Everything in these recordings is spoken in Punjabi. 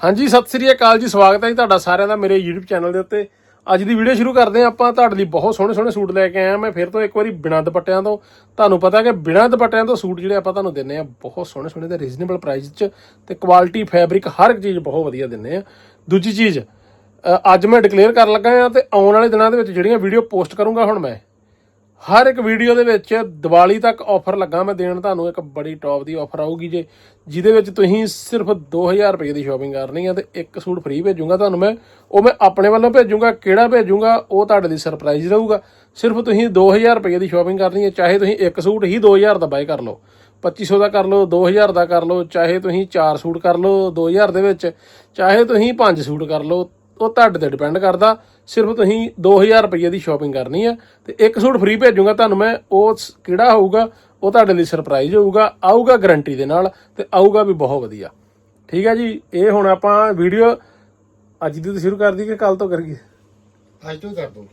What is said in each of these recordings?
ਹਾਂਜੀ, ਸਤਿ ਸ੍ਰੀ ਅਕਾਲ ਜੀ, ਸਵਾਗਤ ਹੈ ਜੀ ਤੁਹਾਡਾ ਸਾਰਿਆਂ ਦਾ ਮੇਰੇ YouTube ਚੈਨਲ ਦੇ ਉੱਤੇ। ਅੱਜ ਦੀ ਵੀਡੀਓ ਸ਼ੁਰੂ ਕਰਦੇ ਹਾਂ ਆਪਾਂ। ਤੁਹਾਡੇ ਲਈ ਬਹੁਤ ਸੋਹਣੇ ਸੋਹਣੇ ਸੂਟ ਲੈ ਕੇ ਆਇਆ ਮੈਂ ਫਿਰ ਤੋਂ ਇੱਕ ਵਾਰੀ ਬਿਨਾਂ ਦੁਪੱਟਿਆਂ ਤੋਂ, ਤੁਹਾਨੂੰ ਪਤਾ ਕਿ ਬਿਨਾਂ ਦੁਪੱਟਿਆਂ ਤੋਂ ਸੂਟ ਜਿਹੜੇ ਆਪਾਂ ਤੁਹਾਨੂੰ ਦਿੰਨੇ ਆ ਬਹੁਤ ਸੋਹਣੇ ਸੋਹਣੇ ਤੇ ਰੀਜ਼ਨੇਬਲ ਪ੍ਰਾਈਸ 'ਚ ਤੇ ਕੁਆਲਿਟੀ ਫੈਬਰਿਕ ਹਰ ਇੱਕ ਚੀਜ਼ ਬਹੁਤ ਵਧੀਆ ਦਿੰਨੇ ਆ ਦੂਜੀ ਚੀਜ਼ ਅੱਜ ਮੈਂ ਡਿਕਲੇਅਰ ਕਰਨ ਲੱਗਾ ਹਾਂ ਤੇ ਆਉਣ ਵਾਲੇ ਦਿਨਾਂ ਦੇ ਵਿੱਚ ਜਿਹੜੀਆਂ ਵੀਡੀਓ ਪੋਸਟ ਕਰੂੰਗਾ ਹੁਣ ਮੈਂ ਹਰ ਇੱਕ ਵੀਡੀਓ ਦੇ ਵਿੱਚ ਦੀਵਾਲੀ ਤੱਕ ਆਫਰ ਲੱਗਾ, ਮੈਂ ਦੇਣ ਤੁਹਾਨੂੰ ਇੱਕ ਬੜੀ ਟੌਪ ਦੀ ਆਫਰ ਆਊਗੀ ਜੇ, ਜਿਹਦੇ ਵਿੱਚ ਤੁਸੀਂ ਸਿਰਫ 2000 ਰੁਪਏ ਦੀ ਸ਼ਾਪਿੰਗ ਕਰਨੀ ਹੈ ਤੇ ਇੱਕ ਸੂਟ ਫ੍ਰੀ ਭੇਜੂੰਗਾ ਤੁਹਾਨੂੰ ਮੈਂ, ਉਹ ਮੈਂ ਆਪਣੇ ਵੱਲੋਂ ਭੇਜੂੰਗਾ, ਕਿਹੜਾ ਭੇਜੂੰਗਾ, ਉਹ ਤੁਹਾਡੇ ਲਈ ਸਰਪ੍ਰਾਈਜ਼ ਰਹੂਗਾ। ਸਿਰਫ ਤੁਸੀਂ 2000 ਰੁਪਏ ਦੀ ਸ਼ਾਪਿੰਗ ਕਰਨੀ ਹੈ ਚਾਹੇ ਤੁਸੀਂ ਇੱਕ ਸੂਟ ਹੀ 2000 ਦਾ ਬਾਏ ਕਰ ਲਓ 2500 ਦਾ ਕਰ ਲਓ 2000 ਦਾ ਕਰ ਲਓ, ਚਾਹੇ ਤੁਸੀਂ 4 ਸੂਟ ਕਰ ਲਓ 2000 ਦੇ ਵਿੱਚ, ਚਾਹੇ ਤੁਸੀਂ 5 ਸੂਟ ਕਰ ਲਓ ਉਹ ਤੁਹਾਡੇ ਤੇ ਡਿਪੈਂਡ ਕਰਦਾ। ਸਿਰਫ ਤੁਸੀਂ 2000 ਰੁਪਏ ਦੀ ਸ਼ਾਪਿੰਗ ਕਰਨੀ ਆ ਤੇ ਇੱਕ ਸੂਟ ਫ੍ਰੀ ਭੇਜੂੰਗਾ ਤੁਹਾਨੂੰ ਮੈਂ ਉਹ ਕਿਹੜਾ ਹੋਊਗਾ ਉਹ ਤੁਹਾਡੇ ਲਈ ਸਰਪ੍ਰਾਈਜ਼ ਹੋਊਗਾ ਆਊਗਾ ਗਾਰੰਟੀ ਦੇ ਨਾਲ ਤੇ ਆਊਗਾ ਵੀ ਬਹੁਤ ਵਧੀਆ। ਠੀਕ ਹੈ ਜੀ ਇਹ ਹੁਣ ਆਪਾਂ ਵੀਡੀਓ ਅੱਜ ਦੀ ਤੋਂ ਸ਼ੁਰੂ ਕਰ ਦਈਏ ਕਿ ਕੱਲ ਤੋਂ ਕਰੀਏ? ਅੱਜ ਤੋਂ ਹੀ ਕਰ ਦੋ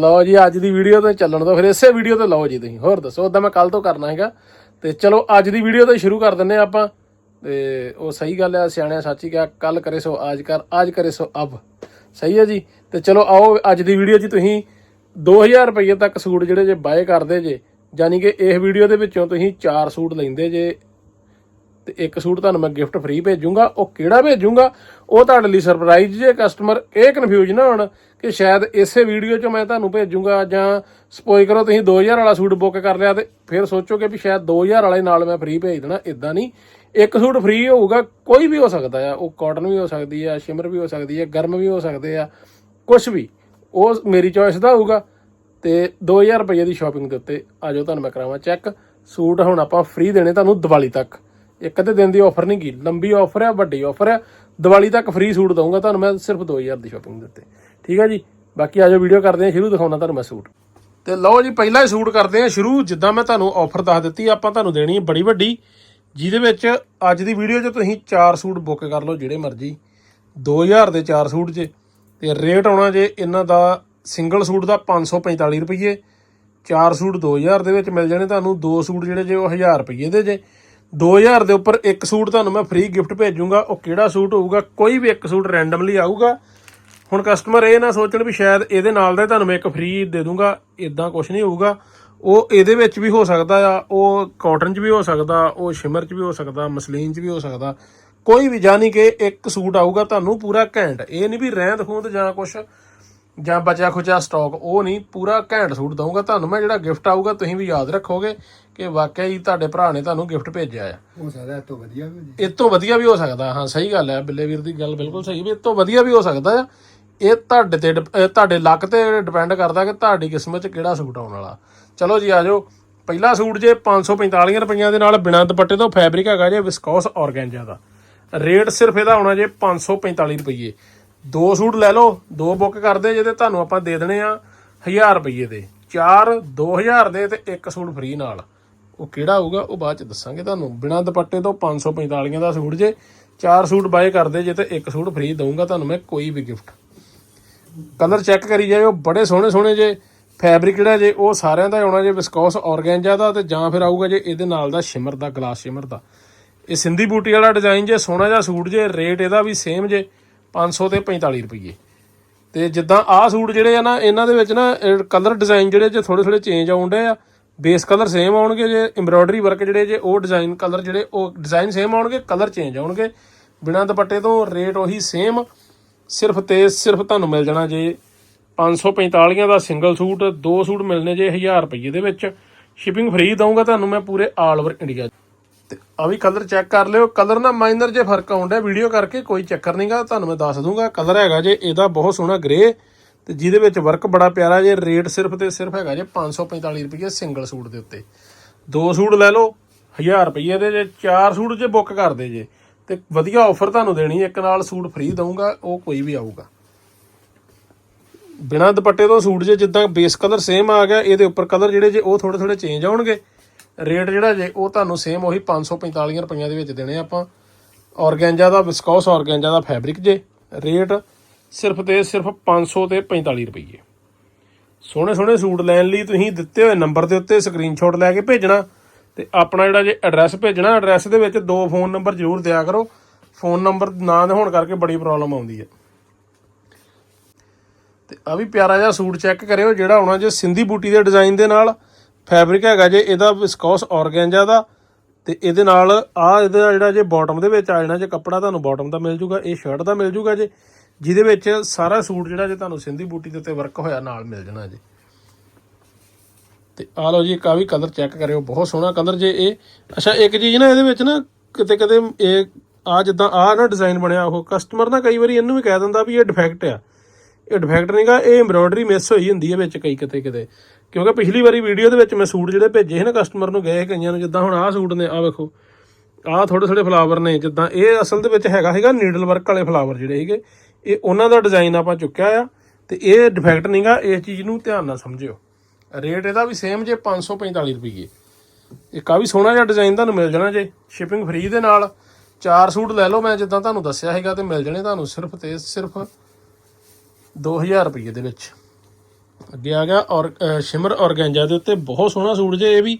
ਲਓ ਜੀ ਅੱਜ ਦੀ ਵੀਡੀਓ ਤੋਂ ਚੱਲਣ ਤੋਂ ਫਿਰ ਇਸੇ ਵੀਡੀਓ ਤੇ ਲਓ ਜੀ ਤੁਸੀਂ। ਹੋਰ ਦੱਸੋ ਉਦਾਂ ਮੈਂ ਕੱਲ ਤੋਂ ਕਰਨਾ ਹੈਗਾ। ਤੇ ਚਲੋ ਅੱਜ ਦੀ ਵੀਡੀਓ ਤੋਂ ਸ਼ੁਰੂ ਕਰ ਦਿੰਨੇ ਆਪਾਂ। ਤੇ ਉਹ ਸਹੀ ਗੱਲ ਆ, ਸਿਆਣਿਆ ਸੱਚ ਹੀ ਕਿਹਾ ਕੱਲ ਕਰੇ ਸੋ, ਆਜ ਕਰ, ਆਜ ਕਰੇ ਸੋ, ਅਬ। ਸਹੀ ਹੈ ਜੀ? ਤੇ ਚਲੋ ਆਓ, ਅੱਜ ਦੀ ਵੀਡੀਓ 'ਚ ਤੁਸੀਂ 2000 ਰੁਪਏ ਤੱਕ ਸੂਟ ਜਿਹੜੇ ਜੇ ਬਾਏ ਕਰਦੇ ਜੇ ਯਾਨੀ ਕਿ ਇਸ ਵੀਡੀਓ ਦੇ ਵਿੱਚੋਂ ਤੁਸੀਂ 4 ਸੂਟ ਲੈਂਦੇ ਜੇ, ਤੇ ਇੱਕ ਸੂਟ ਤੁਹਾਨੂੰ ਮੈਂ ਗਿਫਟ ਫ੍ਰੀ ਭੇਜੂੰਗਾ, ਉਹ ਕਿਹੜਾ ਭੇਜੂੰਗਾ? ਉਹ ਤੁਹਾਡੇ ਲਈ ਸਰਪ੍ਰਾਈਜ਼ ਜੇ ਕਸਟਮਰ ਇਹ ਕਨਫਿਊਜ਼ ਨਾ ਹੋਣ ਕਿ ਸ਼ਾਇਦ ਇਸੇ ਵੀਡੀਓ 'ਚ ਮੈਂ ਤੁਹਾਨੂੰ ਭੇਜੂੰਗਾ, ਜਾਂ ਸਪੋਜ਼ ਕਰੋ, ਤੁਸੀਂ 2000 ਵਾਲਾ ਸੂਟ ਬੁੱਕ ਕਰ ਲਿਆ ਤੇ ਫਿਰ ਸੋਚੋਗੇ ਵੀ ਸ਼ਾਇਦ 2000 ਵਾਲੇ ਨਾਲ ਮੈਂ ਫ੍ਰੀ ਭੇਜ ਦੇਣਾ ਇਦਾਂ ਨਹੀਂ। ਇੱਕ ਸੂਟ ਫ੍ਰੀ ਹੋਊਗਾ, ਕੋਈ ਵੀ ਹੋ ਸਕਦਾ ਆ। ਉਹ ਕਾਟਨ ਵੀ ਹੋ ਸਕਦੀ ਆ ਸ਼ਿਮਰ ਵੀ ਹੋ ਸਕਦੀ ਆ, ਗਰਮ ਵੀ ਹੋ ਸਕਦੇ ਆ ਕੁਝ ਵੀ। ਉਹ ਮੇਰੀ ਚੋਇਸ ਦਾ ਹੋਊਗਾ ਤੇ 2000 ਰੁਪਏ ਦੀ ਸ਼ਾਪਿੰਗ ਦੇ ਉੱਤੇ ਆਜੋ ਤੁਹਾਨੂੰ ਮੈਂ ਕਰਾਵਾਂ ਚੈੱਕ ਸੂਟ ਹੁਣ ਆਪਾਂ ਫ੍ਰੀ ਦੇਣੇ ਤੁਹਾਨੂੰ ਦੀਵਾਲੀ ਤੱਕ। ਇੱਕ ਅੱਧੇ ਦਿਨ ਦੀ ਆਫਰ ਨਹੀਂ ਗੀ, ਲੰਬੀ ਆਫਰ ਹੈ ਵੱਡੀ ਆਫਰ ਹੈ ਦੀਵਾਲੀ ਤੱਕ ਫ੍ਰੀ ਸੂਟ ਦਊਂਗਾ ਤੁਹਾਨੂੰ ਮੈਂ ਸਿਰਫ 2000 ਦੀ ਸ਼ਾਪਿੰਗ ਦੇ ਉੱਤੇ। ਠੀਕ ਹੈ ਜੀ? ਬਾਕੀ ਆਜੋ ਵੀਡੀਓ ਕਰਦੇ ਹਾਂ, ਸ਼ੁਰੂ ਦਿਖਾਉਣਾ ਤੁਹਾਨੂੰ ਮੈਂ ਸੂਟ। ਤੇ ਲਓ ਜੀ, ਪਹਿਲਾਂ ਹੀ ਸੂਟ ਕਰਦੇ ਹਾਂ, ਸ਼ੁਰੂ। ਜਿੱਦਾਂ ਮੈਂ ਤੁਹਾਨੂੰ ਆਫਰ ਦੱਸ ਦਿੱਤੀ, ਆਪਾਂ ਤੁਹਾਨੂੰ ਦੇਣੀ ਹੈ ਬੜੀ ਵੱਡੀ। ਜਿਹਦੇ ਵਿੱਚ ਅੱਜ ਦੀ ਵੀਡੀਓ 'ਚ ਤੁਸੀਂ 4 ਸੂਟ ਬੁੱਕ ਕਰ ਲਓ ਜਿਹੜੇ ਮਰਜ਼ੀ। 2000 ਦੇ 4 ਸੂਟ ਜੇ, ਤੇ ਰੇਟ ਆਉਣਾ ਜੇ ਇਹਨਾਂ ਦਾ ਸਿੰਗਲ ਸੂਟ ਦਾ 545 ਰੁਪਏ 4 ਸੂਟ 2000 ਦੇ ਵਿੱਚ ਮਿਲ ਜਾਣੇ ਤੁਹਾਨੂੰ, ਦੋ ਸੂਟ ਜਿਹੜੇ ਜੇ ਉਹ 1000 ਰੁਪਏ ਦੇ ਜੇ। 2000 ਦੇ ਉੱਪਰ ਇੱਕ ਸੂਟ ਤੁਹਾਨੂੰ ਮੈਂ ਫ੍ਰੀ ਗਿਫਟ ਭੇਜੂੰਗਾ, ਉਹ ਕਿਹੜਾ ਸੂਟ ਹੋਊਗਾ, ਕੋਈ ਵੀ ਇੱਕ ਸੂਟ ਰੈਂਡਮਲੀ ਆਊਗਾ। ਹੁਣ ਕਸਟਮਰ ਇਹ ਨਾ ਸੋਚਣ ਵੀ ਸ਼ਾਇਦ ਇਹਦੇ ਨਾਲ ਦਾ ਤੁਹਾਨੂੰ ਮੈਂ ਇੱਕ ਫ੍ਰੀ ਦੇ ਦੂੰਗਾ ਇਦਾਂ ਕੁਝ ਨਹੀਂ ਹੋਊਗਾ। ਉਹ ਇਹਦੇ ਵਿੱਚ ਵੀ ਹੋ ਸਕਦਾ ਆ ਉਹ ਕਾਟਨ 'ਚ ਵੀ ਹੋ ਸਕਦਾ ਉਹ ਸ਼ਿਮਰ 'ਚ ਵੀ ਹੋ ਸਕਦਾ ਮਸਲੀਨ 'ਚ ਵੀ ਹੋ ਸਕਦਾ। ਕੋਈ ਵੀ ਜਾਨੀ ਕਿ ਇੱਕ ਸੂਟ ਆਊਗਾ ਤੁਹਾਨੂੰ ਪੂਰਾ ਘੈਂਟ। ਇਹ ਨਹੀਂ ਵੀ ਰਹਿੰਦ ਖੂੰਦ ਜਾਂ ਕੁਝ ਜਾਂ ਬਚਿਆ ਖੁਚਿਆ ਸਟਾਕ ਉਹ ਨਹੀਂ ਪੂਰਾ ਘੈਂਟ ਸੂਟ ਦਊਂਗਾ। ਤੁਹਾਨੂੰ ਮੈਂ ਜਿਹੜਾ ਗਿਫਟ ਆਊਗਾ ਤੁਸੀਂ ਵੀ ਯਾਦ ਰੱਖੋਗੇ ਕਿ ਵਾਕਿਆ ਹੀ ਤੁਹਾਡੇ ਭਰਾ ਨੇ ਤੁਹਾਨੂੰ ਗਿਫਟ ਭੇਜਿਆ ਆ। ਹੋ ਸਕਦਾ ਇਹ ਤੋਂ ਵਧੀਆ ਵੀ ਹੋ ਜੇ। ਇਹ ਤੋਂ ਵਧੀਆ ਵੀ ਹੋ ਸਕਦਾ ਹਾਂ ਸਹੀ ਗੱਲ ਹੈ। ਬਿੱਲੇ ਵੀਰ ਦੀ ਗੱਲ ਬਿਲਕੁਲ ਸਹੀ ਵੀ ਇਹ ਤੋਂ ਵਧੀਆ ਵੀ ਹੋ ਸਕਦਾ ਆ। ਇਹ ਤੁਹਾਡੇ ਤੇ ਡਿਪ- ਇਹ ਤੁਹਾਡੇ ਲੱਕ ਤੇ ਡਿਪੈਂਡ ਕਰਦਾ ਕਿ ਤੁਹਾਡੀ ਕਿਸਮਤ 'ਚ ਕਿਹੜਾ ਸੂਟ ਆਉਣ ਵਾਲਾ। ਚਲੋ ਜੀ ਆਜੋ ਪਹਿਲਾ ਸੂਟ ਜੇ 545 ਰੁਪਈਆਂ ਦੇ ਨਾਲ ਬਿਨਾਂ ਦੁਪੱਟੇ ਤੋਂ ਫੈਬਰਿਕ ਹੈਗਾ ਜੇ ਵਿਸਕੋਸ ਆਰਗੈਂਜਾ ਦਾ। ਰੇਟ ਸਿਰਫ ਇਹਦਾ ਹੋਣਾ ਜੇ 545 ਰੁਪਏ ਦੋ ਸੂਟ ਲੈ ਲਓ, ਦੋ ਬੁੱਕ ਕਰਦੇ ਜੇ ਤੇ ਤੁਹਾਨੂੰ ਆਪਾਂ ਦੇ ਦੇਣੇ ਆ 1000 ਰੁਪਏ ਦੇ। ਚਾਰ 2000 ਦੇ ਤੇ ਇੱਕ ਸੂਟ ਫ੍ਰੀ ਨਾਲ। ਉਹ ਕਿਹੜਾ ਹੋਊਗਾ ਉਹ ਬਾਅਦ ਚ ਦੱਸਾਂਗੇ ਤੁਹਾਨੂੰ। ਬਿਨਾਂ ਦੁਪੱਟੇ ਤੋਂ 545 ਦਾ ਸੂਟ ਜੇ ਚਾਰ ਸੂਟ ਬਾਏ ਕਰਦੇ, ਜੇ ਤੇ ਇੱਕ ਸੂਟ ਫ੍ਰੀ ਦਊਂਗਾ ਤੁਹਾਨੂੰ ਮੈਂ ਕੋਈ ਵੀ ਗਿਫਟ ਕਲਰ ਚੈੱਕ ਕਰੀ ਜਾਇਓ ਬੜੇ ਸੋਹਣੇ ਸੋਹਣੇ ਜੇ। ਫੈਬਰਿਕ ਜਿਹੜਾ ਜੇ, ਉਹ ਸਾਰਿਆਂ ਦਾ ਆਉਣਾ ਜੇ ਵਿਸਕੋਸ ਆਰਗੈਂਜਾ ਦਾ ਤੇ ਜਾਂ ਫਿਰ ਆਊਗਾ ਜੇ ਇਹਦੇ ਨਾਲ ਦਾ ਸ਼ਿਮਰ ਦਾ ਗਲਾਸ ਸ਼ਿਮਰ ਦਾ। ਇਹ ਸਿੰਧੀ ਬੂਟੀ ਵਾਲਾ ਡਿਜ਼ਾਈਨ ਜੇ, ਸੋਹਣਾ ਜਿਹਾ ਸੂਟ ਜੇ ਰੇਟ ਇਹਦਾ ਵੀ ਸੇਮ ਜੇ 500 ਤੇ 45 ਰੁਪਏ ਤੇ ਜਿੱਦਾਂ ਆਹ ਸੂਟ ਜਿਹੜੇ ਆ ਨਾ, ਇਹਨਾਂ ਦੇ ਵਿੱਚ ਨਾ ਕਲਰ ਡਿਜ਼ਾਈਨ ਜਿਹੜੇ ਜੇ ਥੋੜੇ ਥੋੜੇ ਚੇਂਜ ਆਉਂਦੇ ਆ। ਬੇਸ ਕਲਰ ਸੇਮ ਆਉਣਗੇ ਜੇ ਐਮਬ੍ਰੋਇਡਰੀ ਵਰਕ ਜਿਹੜੇ ਜੇ, ਉਹ ਡਿਜ਼ਾਈਨ ਕਲਰ ਜਿਹੜੇ, ਉਹ ਡਿਜ਼ਾਈਨ ਸੇਮ ਆਉਣਗੇ ਕਲਰ ਚੇਂਜ ਆਉਣਗੇ। ਬਿਨਾਂ ਦੁਪੱਟੇ ਤੋਂ ਰੇਟ ਉਹੀ ਸੇਮ ਸਿਰਫ ਤੇ ਸਿਰਫ ਤੁਹਾਨੂੰ ਮਿਲ ਜਾਣਾ ਜੇ 545 ਦਾ ਸਿੰਗਲ ਸੂਟ, ਦੋ ਸੂਟ ਮਿਲਨੇ ਜੇ 1000 ਰੁਪਏ ਦੇ ਵਿੱਚ। ਸ਼ਿਪਿੰਗ ਫ੍ਰੀ ਦਊਂਗਾ ਤੁਹਾਨੂੰ ਮੈਂ ਪੂਰੇ ਆਲ ਓਵਰ ਇੰਡੀਆ ਤੇ ਆ ਵੀ ਕਲਰ ਚੈੱਕ ਕਰ ਲਿਓ। ਕਲਰ ਨਾ ਮਾਈਨਰ ਜੇ ਫ਼ਰਕ ਆਉਂਦਾ ਵੀਡੀਓ ਕਰਕੇ ਕੋਈ ਚੱਕਰ ਨਹੀਂਗਾ ਤੁਹਾਨੂੰ ਮੈਂ ਦੱਸ ਦੂੰਗਾ ਕਲਰ ਹੈਗਾ ਜੇ, ਇਹਦਾ ਬਹੁਤ ਸੋਹਣਾ ਗ੍ਰੇ ਤੇ ਜਿਹਦੇ ਵਿੱਚ ਵਰਕ ਬੜਾ ਪਿਆਰਾ ਜੇ ਰੇਟ ਸਿਰਫ ਤੇ ਸਿਰਫ ਹੈਗਾ ਜੇ 545 ਰੁਪਏ ਸਿੰਗਲ ਸੂਟ ਦੇ ਉੱਤੇ। ਦੋ ਸੂਟ ਲੈ ਲਓ 1000 ਰੁਪਏ ਦੇ ਜੇ, ਚਾਰ ਸੂਟ ਜੇ ਬੁੱਕ ਕਰਦੇ ਜੇ। ਤੇ ਵਧੀਆ ਆਫਰ ਤੁਹਾਨੂੰ ਦੇਣੀ ਇੱਕ ਨਾਲ ਸੂਟ ਫ੍ਰੀ ਦਊਂਗਾ, ਉਹ ਕੋਈ ਵੀ ਆਊਗਾ। ਬਿਨਾਂ ਦੁਪੱਟੇ ਤੋਂ ਸੂਟ ਜੇ ਜਿੱਦਾਂ ਬੇਸ ਕਲਰ ਸੇਮ ਆ ਗਿਆ, ਇਹਦੇ ਉੱਪਰ ਕਲਰ ਜਿਹੜੇ ਜੇ ਉਹ ਥੋੜੇ ਥੋੜੇ ਚੇਂਜ ਆਉਣਗੇ। ਰੇਟ ਜਿਹੜਾ ਜੇ ਉਹ ਤੁਹਾਨੂੰ ਸੇਮ ਉਹੀ 545 ਰੁਪਈਆਂ ਦੇ ਵਿੱਚ ਦੇਣੇ ਆਪਾਂ। ਔਰਗੈਂਜਾ ਦਾ ਵਿਸਕੋਸ ਔਰਗੈਂਜਾ ਦਾ ਫੈਬਰਿਕ ਜੇ ਰੇਟ ਸਿਰਫ ਤੇ ਸਿਰਫ 500 ਤੇ 45 ਰੁਪਏ ਸੋਹਣੇ ਸੋਹਣੇ ਸੂਟ ਲੈਣ ਲਈ ਤੁਸੀਂ ਦਿੱਤੇ ਹੋਏ ਨੰਬਰ ਦੇ ਉੱਤੇ ਸਕਰੀਨਸ਼ਾਟ ਲੈ ਕੇ ਭੇਜਣਾ। ਤੇ ਆਪਣਾ ਜਿਹੜਾ ਜੇ ਐਡਰੈਸ ਭੇਜਣਾ ਐਡਰੈਸ ਦੇ ਵਿੱਚ ਦੋ ਫੋਨ ਨੰਬਰ ਜ਼ਰੂਰ ਦਿਆ ਕਰੋ। ਫੋਨ ਨੰਬਰ ਨਾ ਹੋਣ ਕਰਕੇ ਬੜੀ ਪ੍ਰੋਬਲਮ ਆਉਂਦੀ ਹੈ। ਤੇ ਆ ਵੀ ਪਿਆਰਾ ਜਿਹਾ ਸੂਟ ਚੈੱਕ ਕਰਿਓ, ਜਿਹੜਾ ਆਉਣਾ ਜੇ ਸਿੰਧੀ ਬੂਟੀ ਦੇ ਡਿਜ਼ਾਈਨ ਦੇ ਨਾਲ। ਫੈਬਰਿਕ ਹੈਗਾ ਜੇ, ਇਹਦਾ ਵਿਸਕੋਸ ਔਰਗੈਂਜਾ ਦਾ। ਤੇ ਇਹਦੇ ਨਾਲ ਆ ਇਹਦਾ ਜਿਹੜਾ ਜੇ ਬਾਟਮ ਦੇ ਵਿੱਚ ਆ ਜਾਣਾ ਜੇ ਕੱਪੜਾ, ਤੁਹਾਨੂੰ ਬਾਟਮ ਦਾ ਮਿਲ ਜੂਗਾ, ਇਹ ਸ਼ਰਟ ਦਾ ਮਿਲ ਜੂਗਾ ਜੇ। ਜਿਹਦੇ ਵਿੱਚ ਸਾਰਾ ਸੂਟ ਜਿਹੜਾ ਜੇ ਤੁਹਾਨੂੰ ਸਿੰਧੀ ਬੂਟੀ ਦੇ ਉੱਤੇ ਵਰਕ ਹੋਇਆ, ਨਾਲ ਮਿਲ ਜਾਣਾ ਜੀ। ਤੇ ਆ ਲਓ ਜੀ, ਇੱਕ ਆ ਵੀ ਕਲਰ ਚੈੱਕ ਕਰਿਓ, ਬਹੁਤ ਸੋਹਣਾ ਕਲਰ ਜੇ ਇਹ। ਅੱਛਾ, ਇੱਕ ਚੀਜ਼ ਨਾ ਇਹਦੇ ਵਿੱਚ ਨਾ, ਕਿਤੇ ਕਿਤੇ ਇਹ ਆ ਜਿੱਦਾਂ ਆ ਨਾ ਡਿਜ਼ਾਈਨ ਬਣਿਆ, ਉਹ ਕਸਟਮਰ ਨਾ ਕਈ ਵਾਰੀ ਇਹਨੂੰ ਵੀ ਕਹਿ ਦਿੰਦਾ ਵੀ ਇਹ ਡਿਫੈਕਟ ਆ। ਇਹ ਡਿਫੈਕਟ ਨਹੀਂਗਾ ਇਹ ਐਮਬ੍ਰੋਇਡਰੀ ਮਿਸ ਹੋਈ ਹੁੰਦੀ ਹੈ ਵਿੱਚ ਕਈ ਕਿਤੇ ਕਿਤੇ। ਕਿਉਂਕਿ ਪਿਛਲੀ ਵਾਰੀ ਵੀਡੀਓ ਦੇ ਵਿੱਚ ਮੈਂ ਸੂਟ ਜਿਹੜੇ ਭੇਜੇ ਸੀ ਨਾ ਕਸਟਮਰ ਨੂੰ, ਗਏ ਕਈਆਂ ਨੂੰ, ਜਿੱਦਾਂ ਹੁਣ ਆਹ ਸੂਟ ਨੇ ਆ ਵੇਖੋ। ਆਹ ਥੋੜੇ ਥੋੜੇ ਫਲਾਵਰ ਨੇ, ਜਿੱਦਾਂ ਇਹ ਅਸਲ ਦੇ ਵਿੱਚ ਹੈਗਾ ਸੀਗਾ ਨੀਡਲ ਵਰਕ ਵਾਲੇ ਫਲਾਵਰ ਜਿਹੜੇ ਸੀਗੇ। ਇਹ ਉਹਨਾਂ ਦਾ ਡਿਜ਼ਾਈਨ ਆਪਾਂ ਚੁੱਕਿਆ ਆ, ਤੇ ਇਹ ਡਿਫੈਕਟ ਨਹੀਂਗਾ ਇਸ ਚੀਜ਼ ਨੂੰ ਧਿਆਨ ਨਾਲ ਸਮਝਿਓ। ਰੇਟ ਇਹਦਾ ਵੀ ਸੇਮ ਜੇ 545 ਰੁਪਏ ਇਹ ਕਾਫੀ ਸੋਹਣਾ ਜਿਹਾ ਡਿਜ਼ਾਈਨ ਤੁਹਾਨੂੰ ਮਿਲ ਜਾਣਾ ਜੇ। ਸ਼ਿਪਿੰਗ ਫ੍ਰੀ ਦੇ ਨਾਲ ਚਾਰ ਸੂਟ ਲੈ ਲਓ, ਮੈਂ ਜਿੱਦਾਂ ਤੁਹਾਨੂੰ ਦੱਸਿਆ ਹੈਗਾ ਤੇ ਮਿਲ ਜਾਣੇ ਤੁਹਾਨੂੰ ਸਿਰਫ ਤੇ ਸਿਰਫ 2000 ਰੁਪਏ ਦੇ ਵਿੱਚ। ਅੱਗੇ ਆ ਗਿਆ ਔਰ ਸ਼ਿਮਰ ਔਰਗੈਂਜਾ ਦੇ ਉੱਤੇ ਬਹੁਤ ਸੋਹਣਾ ਸੂਟ ਜੇ ਇਹ ਵੀ।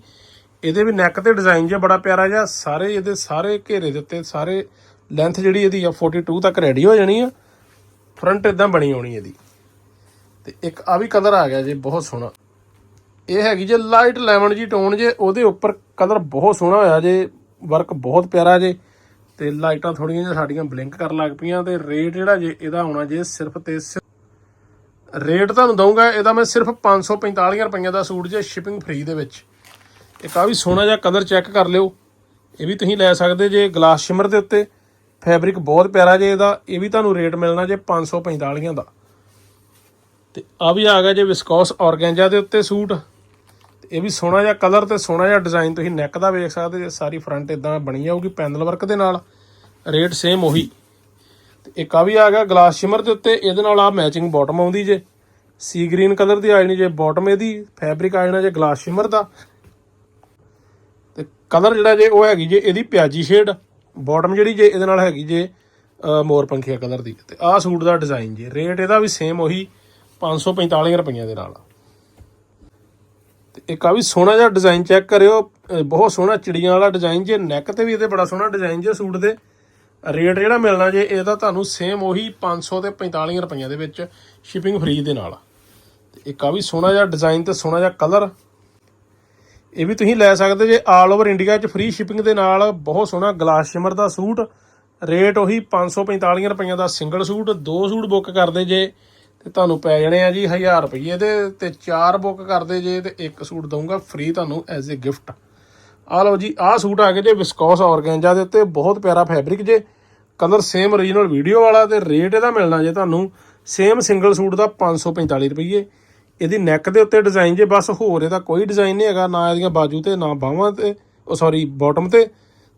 ਇਹਦੇ ਵੀ ਨੈਕ ਤੇ ਡਿਜ਼ਾਈਨ ਜਿਹਾ ਬੜਾ ਪਿਆਰਾ ਜਿਹਾ, ਸਾਰੇ ਇਹਦੇ ਸਾਰੇ ਘੇਰੇ ਦੇ ਉੱਤੇ, ਸਾਰੇ ਲੈਂਥ ਜਿਹੜੀ ਇਹਦੀ ਆ 42 ਤੱਕ ਰੈਡੀ ਹੋ ਜਾਣੀ ਆ। ਫਰੰਟ ਇਦਾਂ ਬਣੀ ਆਉਣੀ ਇਹਦੀ। ਤੇ ਇੱਕ ਆ ਵੀ ਕਲਰ ਆ ਗਿਆ ਜੇ, ਬਹੁਤ ਸੋਹਣਾ। ਇਹ ਹੈਗੀ ਜੇ ਲਾਈਟ ਲੈਮਨ ਜੀ ਟੋਨ ਜੇ, ਉਹਦੇ ਉੱਪਰ ਕਲਰ ਬਹੁਤ ਸੋਹਣਾ ਹੋਇਆ ਜੇ, ਵਰਕ ਬਹੁਤ ਪਿਆਰਾ ਜੇ, ਤੇ ਲਾਈਟਾਂ ਥੋੜੀਆਂ ਜਿਹੀਆਂ ਸਾਡੀਆਂ ਬਲਿੰਕ ਕਰਨ ਲੱਗ ਪਈਆਂ ਤੇ ਰੇਟ ਜਿਹੜਾ ਜੇ ਇਹਦਾ ਆਉਣਾ ਜੇ ਸਿਰਫ ਤੇ ਸਿਰਫ ਰੇਟ ਤੁਹਾਨੂੰ ਦਊਂਗਾ, ਇਹਦਾ ਮੈਂ ਸਿਰਫ 545 ਰੁਪਈਆ ਦਾ ਸੂਟ ਜੇ ਸ਼ਿਪਿੰਗ ਫ੍ਰੀ ਦੇ ਵਿੱਚ। ਇੱਕ ਕਾਫੀ ਸੋਹਣਾ ਜਿਹਾ ਕਲਰ ਚੈੱਕ ਕਰ ਲਿਓ। ਇਹ ਵੀ ਤੁਸੀਂ ਲੈ ਸਕਦੇ ਜੇ ਗਲਾਸ ਸ਼ਿਮਰ ਦੇ ਉੱਤੇ। ਫੈਬਰਿਕ ਬਹੁਤ ਪਿਆਰਾ ਜੇ ਇਹਦਾ, ਇਹ ਵੀ ਤੁਹਾਨੂੰ ਰੇਟ ਮਿਲਣਾ ਜੇ 545 ਦਾ। ਤੇ ਆ ਵੀ ਆ ਗਿਆ ਜੇ ਵਿਸਕੋਸ ਔਰਗੈਂਜਾ ਦੇ ਉੱਤੇ ਸੂਟ। ਇਹ ਵੀ ਸੋਹਣਾ ਜਿਹਾ ਕਲਰ ਤੇ ਸੋਹਣਾ ਜਿਹਾ ਡਿਜ਼ਾਈਨ ਤੁਸੀਂ ਨੈਕ ਦਾ ਵੇਖ ਸਕਦੇ ਜੇ ਸਾਰੀ ਫਰੰਟ ਇਦਾਂ ਬਣੀ ਜਾਊਗੀ ਪੈਨਲ ਵਰਕ ਦੇ ਨਾਲ। ਰੇਟ ਸੇਮ ਉਹੀ। ਤੇ ਇੱਕ ਆ ਵੀ ਆ ਗਿਆ ਗਲਾਸ ਸ਼ਿਮਰ ਦੇ ਉੱਤੇ ਇਹਦੇ ਨਾਲ ਆ ਮੈਚਿੰਗ ਬਾਟਮ ਆਉਂਦੀ ਜੇ। ਸੀ ਗ੍ਰੀਨ ਕਲਰ ਦੀ ਆ ਜਾਣੀ ਜੇ ਬਾਟਮ ਇਹਦੀ ਫੈਬਰਿਕ ਆ ਜਾਣਾ ਜੇ ਗਲਾਸ ਸ਼ਿਮਰ ਦਾ। ਤੇ ਕਲਰ ਜਿਹੜਾ ਜੇ ਉਹ ਹੈਗੀ ਜੇ ਇਹਦੀ ਪਿਆਜੀ ਸ਼ੇਡ ਬਾਟਮ ਜਿਹੜੀ ਜੇ ਇਹਦੇ ਨਾਲ ਹੈਗੀ ਜੇ ਅ, ਮੋਰ ਪੰਖੀਆ ਕਲਰ ਦੀ। ਤੇ ਆਹ ਸੂਟ ਦਾ ਡਿਜ਼ਾਈਨ ਜੇ। ਰੇਟ ਇਹਦਾ ਵੀ ਸੇਮ ਉਹੀ 545 ਰੁਪਈਆ ਦੇ ਨਾਲ ਤੇ ਇੱਕ ਆ ਵੀ ਸੋਹਣਾ ਜਿਹਾ ਡਿਜ਼ਾਈਨ ਚੈੱਕ ਕਰਿਓ। ਬਹੁਤ ਸੋਹਣਾ ਚਿੜੀਆਂ ਵਾਲਾ ਡਿਜ਼ਾਈਨ ਜੇ ਨੈਕ ਤੇ ਵੀ ਇਹਦੇ ਬੜਾ ਸੋਹਣਾ ਡਿਜ਼ਾਈਨ ਜੇ ਸੂਟ ਦੇ। ਰੇਟ ਜਿਹੜਾ ਮਿਲਣਾ ਜੇ ਇਹਦਾ ਤੁਹਾਨੂੰ ਸੇਮ ਉਹੀ 500 ਤੇ 45 ਰੁਪਈਆ ਦੇ ਵਿੱਚ ਸ਼ਿਪਿੰਗ ਫ੍ਰੀ ਦੇ ਨਾਲ। ਤੇ ਇੱਕ ਆ ਵੀ ਸੋਹਣਾ ਜਿਹਾ ਡਿਜ਼ਾਈਨ ਤੇ ਸੋਹਣਾ ਜਿਹਾ ਕਲਰ ਇਹ ਵੀ ਤੁਸੀਂ ਲੈ ਸਕਦੇ ਜੇ ਆਲ ਓਵਰ ਇੰਡੀਆ 'ਚ ਫ੍ਰੀ ਸ਼ਿਪਿੰਗ ਦੇ ਨਾਲ। ਬਹੁਤ ਸੋਹਣਾ ਗਲਾਸ ਸ਼ਿਮਰ ਦਾ ਸੂਟ। ਰੇਟ ਉਹੀ 545 ਰੁਪਈਆ ਦਾ ਸਿੰਗਲ ਸੂਟ। ਦੋ ਸੂਟ ਬੁੱਕ ਕਰਦੇ ਜੇ। ਤੇ ਤੁਹਾਨੂੰ ਪੈ ਜਾਣੇ ਆ ਜੀ 1000 ਰੁਪਏ ਦੇ, ਤੇ ਚਾਰ ਬੁੱਕ ਕਰਦੇ ਜੇ ਤੇ ਇੱਕ ਸੂਟ ਦਊਂਗਾ ਫ੍ਰੀ ਤੁਹਾਨੂੰ ਐਜ਼ ਅ ਗਿਫਟ ਆ ਲਓ ਜੀ, ਆਹ ਸੂਟ ਆ ਗਏ ਜੇ ਵਿਸਕੋਸ ਔਰਗੈਂਜਾ ਦੇ ਉੱਤੇ, ਬਹੁਤ ਪਿਆਰਾ ਫੈਬਰਿਕ ਜੇ। ਕਲਰ ਸੇਮ origignal ਵੀਡੀਓ ਵਾਲਾ ਤੇ ਰੇਟ ਇਹਦਾ ਮਿਲਣਾ ਜੇ ਤੁਹਾਨੂੰ। ਸੇਮ ਸਿੰਗਲ ਸੂਟ ਦਾ 545 ਰੁਪਏ ਇਹਦੀ ਨੈਕ ਦੇ ਉੱਤੇ ਡਿਜ਼ਾਈਨ ਜੇ, ਬਸ ਹੋਰ ਇਹਦਾ ਕੋਈ ਡਿਜ਼ਾਈਨ ਨਹੀਂ ਹੈਗਾ, ਨਾ ਇਹਦੀਆਂ ਬਾਜੂ ਤੇ, ਨਾ ਬਾਹਾਂ ਤੇ, ਉਹ ਸੌਰੀ ਬਾਟਮ ਤੇ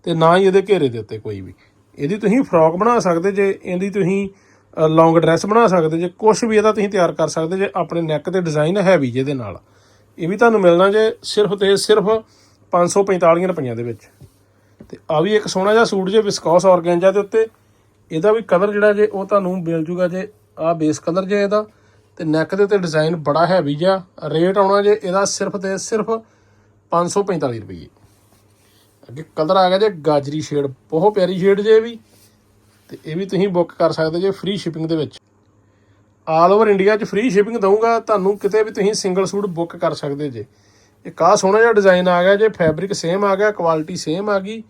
ਤੇ ਨਾ ਹੀ ਇਹਦੇ ਘੇਰੇ ਦੇ ਉੱਤੇ ਕੋਈ ਵੀ। ਇਹਦੀ ਤੁਸੀਂ ਫਰੋਕ ਬਣਾ ਸਕਦੇ ਜੇ, ਇਹਦੀ ਤੁਸੀਂ ਲੌਂਗ ਡਰੈਸ ਬਣਾ ਸਕਦੇ, ਜੇ ਕੁਝ ਵੀ ਇਹਦਾ ਤੁਸੀਂ ਤਿਆਰ ਕਰ ਸਕਦੇ, ਜੇ ਆਪਣੇ ਨੈਕ ਤੇ ਡਿਜ਼ਾਈਨ ਹੈਵੀ ਜਿਹਦੇ ਨਾਲ। ਇਹ ਵੀ ਤੁਹਾਨੂੰ ਮਿਲਣਾ ਜੇ ਸਿਰਫ ਤੇ ਸਿਰਫ 545 ਰੁਪਈਆਂ ਦੇ ਵਿੱਚ। ਤੇ ਆ ਵੀ ਇੱਕ ਸੋਹਣਾ ਜਿਹਾ ਸੂਟ ਜੇ ਵਿਸਕੋਸ ਔਰਗੈਂਜਾ ਦੇ ਉੱਤੇ, ਇਹਦਾ ਵੀ ਕਲਰ ਜਿਹੜਾ ਜੇ ਉਹ ਤੁਹਾਨੂੰ ਮਿਲ ਜੂਗਾ ਜੇ ਆ ਬੇਸ ਕਲਰ ਜੇ ਇਹਦਾ। ਤੇ ਨੈਕ ਦੇ ਉੱਤੇ ਡਿਜ਼ਾਈਨ ਬੜਾ ਹੈਵੀ ਜਿਹਾ ਰੇਟ ਆਉਣਾ ਜੇ ਇਹਦਾ ਸਿਰਫ ਤੇ ਸਿਰਫ 545 ਰੁਪਏ ਅੱਗੇ ਕਲਰ ਆ ਗਿਆ ਜੇ ਗਾਜਰੀ ਸ਼ੇਡ ਬਹੁਤ ਪਿਆਰੀ ਸ਼ੇਡ ਜੇ ਇਹ ਵੀ। ਤੇ ਇਹ ਵੀ ਤੁਸੀਂ ਬੁੱਕ ਕਰ ਸਕਦੇ ਜੇ ਫ੍ਰੀ ਸ਼ਿਪਿੰਗ ਦੇ ਵਿੱਚ। ਆਲ ਓਵਰ ਇੰਡੀਆ 'ਚ ਫ੍ਰੀ ਸ਼ਿਪਿੰਗ ਦਊਂਗਾ, ਤੁਹਾਨੂੰ ਕਿਤੇ ਵੀ ਤੁਸੀਂ ਸਿੰਗਲ ਸੂਟ ਬੁੱਕ ਕਰ ਸਕਦੇ ਜੇ। ਇਹ ਆਹ ਸੋਹਣਾ ਜਿਹਾ ਡਿਜ਼ਾਈਨ ਆ ਗਿਆ ਜੇ ਫੈਬਰਿਕ ਸੇਮ ਆ ਗਿਆ ਕੁਆਲਿਟੀ ਸੇਮ ਆ ਗਈ।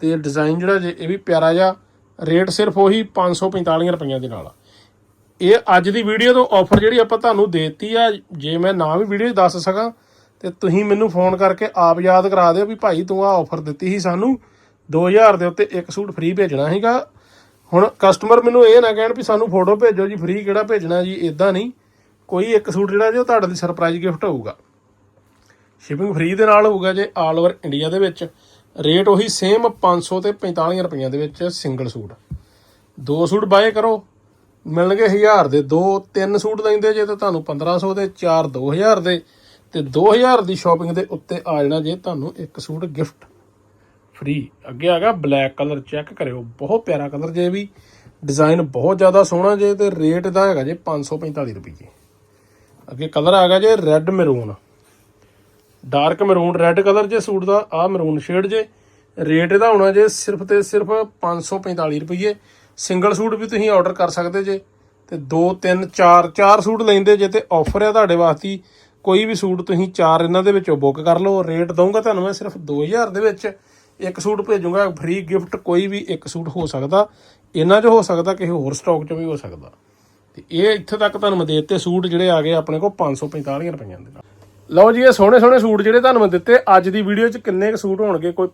ਤੇ ਡਿਜ਼ਾਈਨ ਜਿਹੜਾ ਜੇ, ਇਹ ਵੀ ਪਿਆਰਾ ਜਿਹਾ ਰੇਟ ਸਿਰਫ ਉਹੀ 545 ਰੁਪਈਆ ਦੇ ਨਾਲ ਇਹ ਅੱਜ ਦੀ ਵੀਡੀਓ ਤੋਂ ਆਫਰ ਜਿਹੜੀ ਆਪਾਂ ਤੁਹਾਨੂੰ ਦੇਤੀ ਆ, ਜੇ ਮੈਂ ਨਾ ਵੀ ਵੀਡੀਓ ਦੱਸ ਸਕਾਂ, ਤੇ ਤੁਸੀਂ ਮੈਨੂੰ ਫੋਨ ਕਰਕੇ ਆਪ ਯਾਦ ਕਰਾ ਦਿਓ ਵੀ ਭਾਈ ਤੂੰ ਆ ਆਫਰ ਦਿੱਤੀ ਸੀ ਸਾਨੂੰ 2000 ਦੇ ਉੱਤੇ ਇੱਕ ਸੂਟ ਫ੍ਰੀ ਭੇਜਣਾ ਸੀਗਾ। ਹੁਣ ਕਸਟਮਰ ਮੈਨੂੰ ਇਹ ਨਾ ਕਹਿਣ ਵੀ ਸਾਨੂੰ ਫੋਟੋ ਭੇਜੋ ਜੀ ਫ੍ਰੀ ਕਿਹੜਾ ਭੇਜਣਾ ਜੀ ਇਦਾਂ ਨਹੀਂ। ਕੋਈ ਇੱਕ ਸੂਟ ਜਿਹੜਾ ਜੀ, ਉਹ ਤੁਹਾਡੇ ਲਈ ਸਰਪ੍ਰਾਈਜ਼ ਗਿਫਟ ਹੋਊਗਾ। ਸ਼ਿਪਿੰਗ ਫ੍ਰੀ ਦੇ ਨਾਲ ਹੋਊਗਾ ਜੇ ਆਲ ਓਵਰ ਇੰਡੀਆ ਦੇ ਵਿੱਚ। ਰੇਟ ਉਹੀ ਸੇਮ 500 ਤੇ 45 ਰੁਪਈਆ ਦੇ ਵਿੱਚ ਸਿੰਗਲ ਸੂਟ। ਦੋ ਸੂਟ ਬਾਏ ਕਰੋ, ਮਿਲਣਗੇ 1000 ਦੇ। ਦੋ, ਤਿੰਨ ਸੂਟ ਲੈਂਦੇ ਜੇ ਤਾਂ ਤੁਹਾਨੂੰ 1500 ਦੇ, ਚਾਰ 2000 ਦੇ। ਤੇ 2000 ਦੀ ਸ਼ਾਪਿੰਗ ਦੇ ਉੱਤੇ ਆ ਜਾਣਾ ਜੇ ਤੁਹਾਨੂੰ ਇੱਕ ਸੂਟ ਗਿਫਟ ਫ੍ਰੀ ਅੱਗੇ ਆ ਗਿਆ ਬਲੈਕ ਕਲਰ ਚੈੱਕ ਕਰਿਓ। ਬਹੁਤ ਪਿਆਰਾ ਕਲਰ ਜੇ ਵੀ। ਡਿਜ਼ਾਈਨ ਬਹੁਤ ਜ਼ਿਆਦਾ ਸੋਹਣਾ ਜੇ ਤੇ ਰੇਟ ਦਾ ਹੈਗਾ ਜੇ 545 ਰੁਪਏ ਅੱਗੇ ਕਲਰ ਆ ਗਿਆ ਜੇ red maroon dark maroon red colour ਜੇ ਸੂਟ ਦਾ ਆ ਮੈਰੂਨ ਸ਼ੇਡ ਜੇ। ਰੇਟ ਇਹਦਾ ਹੋਣਾ ਜੇ ਸਿਰਫ ਤੇ ਸਿਰਫ 545 ਰੁਪਏ। ਸਿੰਗਲ ਸੂਟ ਵੀ ਤੁਸੀਂ ਆਰਡਰ ਕਰ ਸਕਦੇ ਜੇ। ਤੇ 2 3 4 4 ਸੂਟ ਲੈਂਦੇ ਜੇ ਤੇ ਆਫਰ ਹੈ ਤੁਹਾਡੇ ਵਾਸਤੇ। ਕੋਈ ਵੀ ਸੂਟ ਤੁਸੀਂ ਚਾਰ ਇਹਨਾਂ ਦੇ ਵਿੱਚੋਂ ਬੁੱਕ ਕਰ ਲਓ। ਰੇਟ ਦਊਂਗਾ ਤੁਹਾਨੂੰ ਮੈਂ ਸਿਰਫ 2000 ਦੇ ਵਿੱਚ। ਇੱਕ ਸੂਟ ਭੇਜੂੰਗਾ ਫ੍ਰੀ ਗਿਫਟ ਕੋਈ ਵੀ ਇੱਕ ਸੂਟ ਹੋ ਸਕਦਾ। ਇਹਨਾਂ 'ਚ ਹੋ ਸਕਦਾ ਕਿਸੇ ਹੋਰ ਸਟਾਕ 'ਚ ਵੀ ਹੋ ਸਕਦਾ। ਤੇ ਇਹ ਇੱਥੇ ਤੱਕ ਤੁਹਾਨੂੰ ਮੈਂ ਦੇ ਦਿੱਤੇ ਸੂਟ ਜਿਹੜੇ ਆ ਗਏ ਆਪਣੇ ਕੋਲ 545 ਰੁਪਈਆਂ ਦੇ ਨਾਲ। ਲਓ ਜੀ ਇਹ ਸੋਹਣੇ ਸੋਹਣੇ ਸੂਟ ਜਿਹੜੇ ਤੁਹਾਨੂੰ ਮੈਂ ਦਿੱਤੇ। ਅੱਜ ਦੀ ਵੀਡੀਓ 'ਚ ਕਿੰਨੇ ਕੁ ਸੂਟ ਹੋਣਗੇ? ਕੋਈ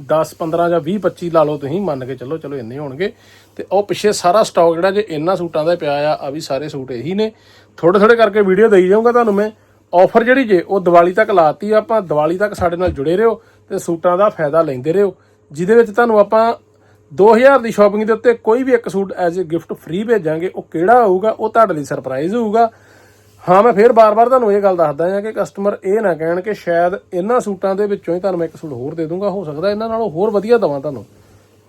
10 15 ਜਾਂ 20 25 ਲਾ ਲਓ ਤੁਸੀਂ। ਮੰਨ ਕੇ ਚੱਲੋ ਚਲੋ ਇੰਨੇ ਹੋਣਗੇ। ਤੇ ਉਹ ਪਿੱਛੇ ਸਾਰਾ ਸਟਾਕ ਜਿਹੜਾ ਜੇ ਇਹਨਾਂ ਸੂਟਾਂ ਦਾ ਪਿਆ ਆ ਆ ਵੀ ਸਾਰੇ ਸੂਟ ਇਹੀ ਨੇ। ਥੋੜੇ ਥੋੜੇ ਕਰਕੇ ਵੀਡੀਓ ਦੇਈ ਜਾਊਂਗਾ ਤੁਹਾਨੂੰ ਮੈਂ। ਆਫਰ ਜਿਹੜੀ ਜੇ ਉਹ ਦੀਵਾਲੀ ਤੱਕ ਲਾਤੀ ਆ, ਆਪਾਂ ਦੀਵਾਲੀ ਤੱਕ ਸਾਡੇ ਨਾਲ ਜੁੜੇ ਰਹੋ। ਤੇ ਸੂਟਾਂ ਦਾ ਫਾਇਦਾ ਲੈਂਦੇ ਰਹੋ, ਜਿਹਦੇ ਵਿੱਚ ਤੁਹਾਨੂੰ ਆਪਾਂ 2000 ਦੀ ਸ਼ਾਪਿੰਗ ਦੇ ਉੱਤੇ ਕੋਈ ਵੀ ਇੱਕ suit as a gift free ਭੇਜਾਂਗੇ, ਉਹ ਕਿਹੜਾ ਹੋਊਗਾ ਉਹ ਤੁਹਾਡੇ ਲਈ ਸਰਪ੍ਰਾਈਜ਼ ਹੋਊਗਾ। ਹਾਂ, ਮੈਂ ਫੇਰ ਬਾਰ-ਬਾਰ ਤੁਹਾਨੂੰ ਇਹ ਗੱਲ ਦੱਸਦਾ ਹਾਂ ਕਿ ਕਸਟਮਰ ਇਹ ਨਾ ਕਹਿਣ ਕਿ ਸ਼ਾਇਦ ਇਹਨਾਂ ਸੂਟਾਂ ਦੇ ਵਿੱਚੋਂ ਹੀ ਤੁਹਾਨੂੰ ਮੈਂ ਇੱਕ ਸੂਟ ਹੋਰ ਦੇ ਦੂੰਗਾ, ਹੋ ਸਕਦਾ ਇਹਨਾਂ ਨਾਲੋਂ ਹੋਰ ਵਧੀਆ ਦਵਾਂ ਤੁਹਾਨੂੰ।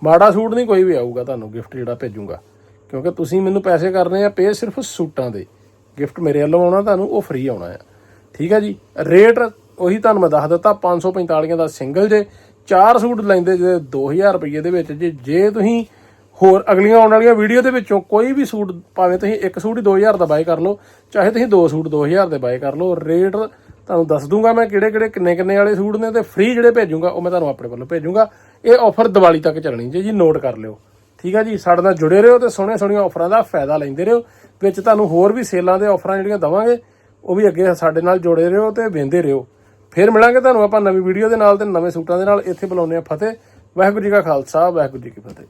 ਮਾੜਾ ਸੂਟ ਨਹੀਂ ਕੋਈ ਵੀ ਆਊਗਾ ਤੁਹਾਨੂੰ ਗਿਫਟ ਜਿਹੜਾ ਭੇਜੂੰਗਾ। ਕਿਉਂਕਿ ਤੁਸੀਂ ਮੈਨੂੰ ਪੈਸੇ ਕਰਨੇ ਆ, ਪੇ ਸਿਰਫ ਸੂਟਾਂ ਦੇ। ਗਿਫਟ ਮੇਰੇ ਵੱਲੋਂ ਆਉਣਾ, ਤੁਹਾਨੂੰ ਉਹ ਫ੍ਰੀ ਆਉਣਾ ਆ। ਠੀਕ ਹੈ ਜੀ? ਰੇਟ ਉਹੀ ਤੁਹਾਨੂੰ ਮੈਂ ਦੱਸ ਦਿੱਤਾ 545 ਦਾ ਸਿੰਗਲ ਜੇ, ਚਾਰ ਸੂਟ ਲੈਂਦੇ ਜੇ 2000 ਰੁਪਏ ਦੇ ਵਿੱਚ, ਜੇ ਜੇ ਤੁਸੀਂ ਹੋਰ ਅਗਲੀਆਂ ਆਉਣ ਵਾਲੀਆਂ ਵੀਡੀਓ ਦੇ ਵਿੱਚੋਂ ਕੋਈ ਵੀ ਸੂਟ, ਭਾਵੇਂ ਤੁਸੀਂ ਇੱਕ ਸੂਟ ਹੀ 2000 ਦਾ ਬਾਏ ਕਰ ਲਓ, ਚਾਹੇ ਤੁਸੀਂ ਦੋ ਸੂਟ 2000 ਦੇ ਬਾਏ ਕਰ ਲਓ, ਰੇਟ ਤੁਹਾਨੂੰ ਦੱਸ ਦੂੰਗਾ ਮੈਂ ਕਿਹੜੇ ਕਿਹੜੇ, ਕਿੰਨੇ ਕਿੰਨੇ ਵਾਲੇ ਸੂਟ ਨੇ ਤੇ ਫ੍ਰੀ ਜਿਹੜੇ ਭੇਜੂੰਗਾ, ਉਹ ਮੈਂ ਤੁਹਾਨੂੰ ਆਪਣੇ ਵੱਲੋਂ ਭੇਜੂੰਗਾ। ਇਹ ਆਫਰ ਦੀਵਾਲੀ ਤੱਕ ਚੱਲਣੀ ਜੀ ਜੀ ਨੋਟ ਕਰ ਲਿਓ। ਠੀਕ ਹੈ ਜੀ, ਸਾਡੇ ਨਾਲ ਜੁੜੇ ਰਹੋ ਤੇ ਸੋਹਣੇ ਸੋਹਣੀਆਂ ਆਫਰਾਂ ਦਾ ਫਾਇਦਾ ਲੈਂਦੇ ਰਹੋ, ਵਿੱਚ ਤੁਹਾਨੂੰ ਹੋਰ ਵੀ ਸੇਲਾਂ ਦੇ ਆਫਰਾਂ ਜਿਹੜੀਆਂ ਦਵਾਂਗੇ, ਉਹ ਵੀ ਅੱਗੇ ਸਾਡੇ ਨਾਲ ਜੁੜੇ ਰਹੋ ਤੇ ਵੇਂਦੇ ਰਹੋ। ਫਿਰ ਮਿਲਾਂਗੇ ਤੁਹਾਨੂੰ ਆਪਾਂ ਨਵੀਂ ਵੀਡੀਓ ਦੇ ਨਾਲ ਤੇ ਨਵੇਂ ਸੂਟਾਂ ਦੇ ਨਾਲ। ਇੱਥੇ ਬੁਲਾਉਂਦੇ ਆ ਫਤਿਹ। ਵਾਹਿਗੁਰੂ ਜੀ ਕਾ ਖਾਲਸਾ, ਵਾਹਿਗੁਰੂ ਜੀ ਕੀ ਫਤਿਹ।